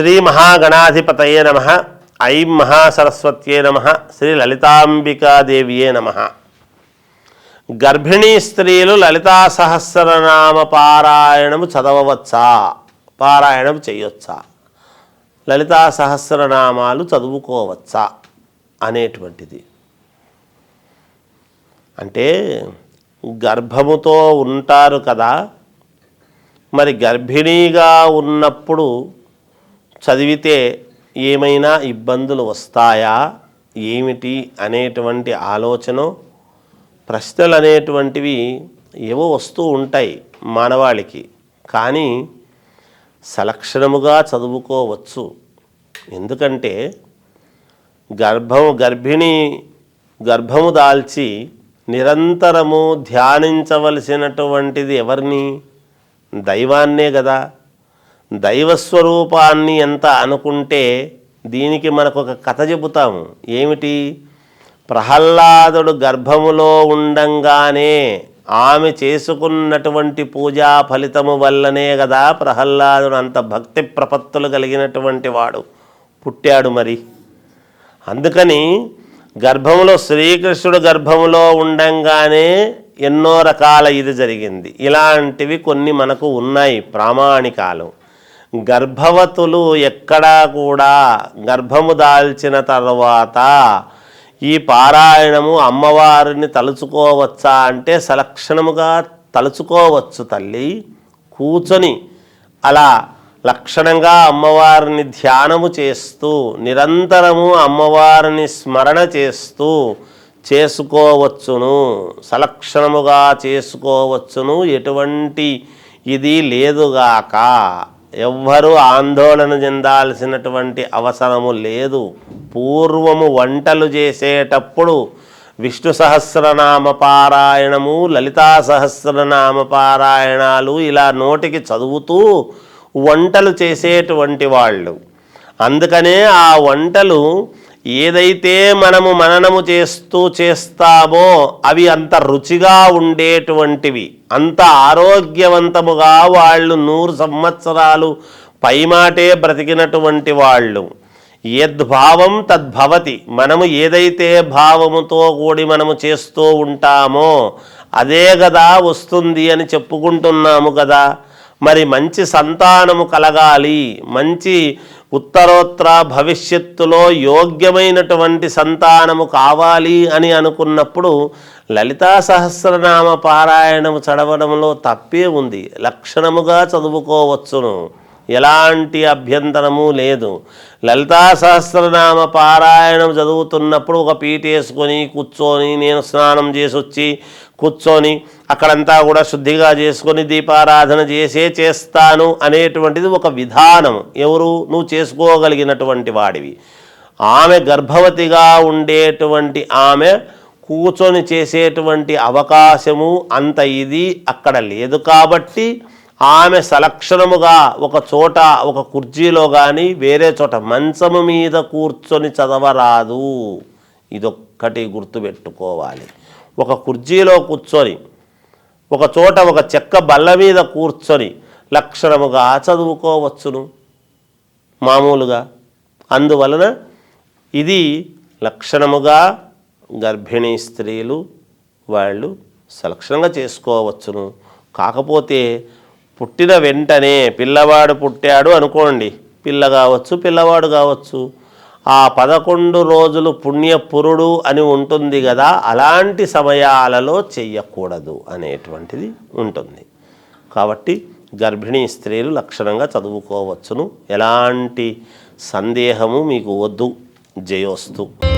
శ్రీ మహాగణాధిపతయే నమ. ఐం మహాసరస్వత్యే నమ. శ్రీ లలితాంబికాదేవియే నమ. గర్భిణీ స్త్రీలు లలితా సహస్రనామ పారాయణము చదవవచ్చా పారాయణం చేయొచ్చా? లలితా సహస్రనామాలు చదువుకోవచ్చా? అనేటువంటిది. అంటే గర్భముతో ఉంటారు కదా. మరి గర్భిణీగా ఉన్నప్పుడు చదివితే ఏమైనా ఇబ్బందులు వస్తాయా? ఏమిటి అనేటువంటి ఆలోచన ప్రశ్నలు అనేటువంటివి ఏవో వస్తూ ఉంటాయి మానవాళికి. కానీ సలక్షణముగా చదువుకోవచ్చు. ఎందుకంటే గర్భము గర్భిణి గర్భము దాల్చి నిరంతరము ధ్యానించవలసినటువంటిది ఎవరిని? దైవాన్నే కదా దైవస్వరూపాన్ని ఎంత అనుకుంటే దీనికి మనకు ఒక కథ చెబుతాము. ఏమిటి? ప్రహ్లాదుడు గర్భములో ఉండంగానే ఆమె చేసుకున్నటువంటి పూజా ఫలితము వల్లనే కదా ప్రహ్లాదుడు అంత భక్తి ప్రపత్తులు కలిగినటువంటి వాడు పుట్టాడు మరి. అందుకని గర్భములో శ్రీకృష్ణుడు గర్భములో ఉండంగానే ఎన్నో రకాల ఇది జరిగింది. ఇలాంటివి కొన్ని మనకు ఉన్నాయి ప్రామాణికాలు. గర్భవతులు ఎక్కడా కూడా గర్భము దాల్చిన తర్వాత ఈ పారాయణము అమ్మవారిని తలుచుకోవచ్చా అంటే సలక్షణముగా తలుచుకోవచ్చు తల్లి. కూర్చొని అలా లక్షణంగా అమ్మవారిని ధ్యానము చేస్తూ నిరంతరము అమ్మవారిని స్మరణ చేస్తూ చేసుకోవచ్చును. సలక్షణముగా చేసుకోవచ్చును. ఎటువంటి ఇది లేదుగాక ఎవ్వరూ ఆందోళన చెందాల్సినటువంటి అవసరము లేదు. పూర్వము వంటలు చేసేటప్పుడు విష్ణు సహస్రనామ పారాయణము లలితా సహస్రనామ పారాయణాలు ఇలా నోటికి చదువుతూ వంటలు చేసేటువంటి వాళ్ళు. అందుకనే ఆ వంటలు ఏదైతే మనము మననము చేస్తూ చేస్తామో అవి అంత రుచిగా ఉండేటువంటివి. అంత ఆరోగ్యవంతముగా వాళ్ళు నూరు సంవత్సరాలు పైమాటే బ్రతికినటువంటి వాళ్ళు. యద్భావం తద్భవతి. మనము ఏదైతే భావముతో కూడి మనము చేస్తూ ఉంటామో అదే కదా వస్తుంది అని చెప్పుకుంటున్నాము కదా మరి మంచి సంతానము కలగాలి. మంచి ఉత్తరోత్తర భవిష్యత్తులో యోగ్యమైనటువంటి సంతానము కావాలి అని అనుకున్నప్పుడు లలితా సహస్రనామ పారాయణము చదవడంలో తప్పే ఉంది. లక్షణముగా చదువుకోవచ్చును. ఎలాంటి అభ్యంతరము లేదు. లలితా సహస్రనామ పారాయణం చదువుతున్నప్పుడు ఒక పీట వేసుకొని కూర్చొని నేను స్నానం చేసి వచ్చి కూర్చొని అక్కడంతా కూడా శుద్ధిగా చేసుకొని దీపారాధన చేసే చేస్తాను అనేటువంటిది ఒక విధానం. ఎవరు? నువ్వు చేసుకోగలిగినటువంటి వాడివి. ఆమె గర్భవతిగా ఉండేటువంటి ఆమె కూర్చొని చేసేటువంటి అవకాశము అంత ఇది అక్కడ లేదు కాబట్టి ఆమె సలక్షణముగా ఒక చోట ఒక కుర్చీలో కానీ వేరే చోట మంచము మీద కూర్చొని చదవరాదు. ఇదొక్కటి గుర్తుపెట్టుకోవాలి. ఒక కుర్చీలో కూర్చొని ఒక చోట ఒక చెక్క బల్ల మీద కూర్చొని లక్షణముగా చదువుకోవచ్చును. మామూలుగా. అందువలన ఇది లక్షణముగా గర్భిణీ స్త్రీలు వాళ్ళు సలక్షణంగా చేసుకోవచ్చును. కాకపోతే పుట్టిన వెంటనే పిల్లవాడు పుట్టాడు అనుకోండి. పిల్ల కావచ్చు పిల్లవాడు కావచ్చు. ఆ పదకొండు రోజులు పుణ్యపురుడు అని ఉంటుంది కదా అలాంటి సమయాలలో చెయ్యకూడదు అనేటువంటిది ఉంటుంది. కాబట్టి గర్భిణీ స్త్రీలు లక్షణంగా చదువుకోవచ్చును. ఎలాంటి సందేహము మీకు వద్దు జయోస్తు.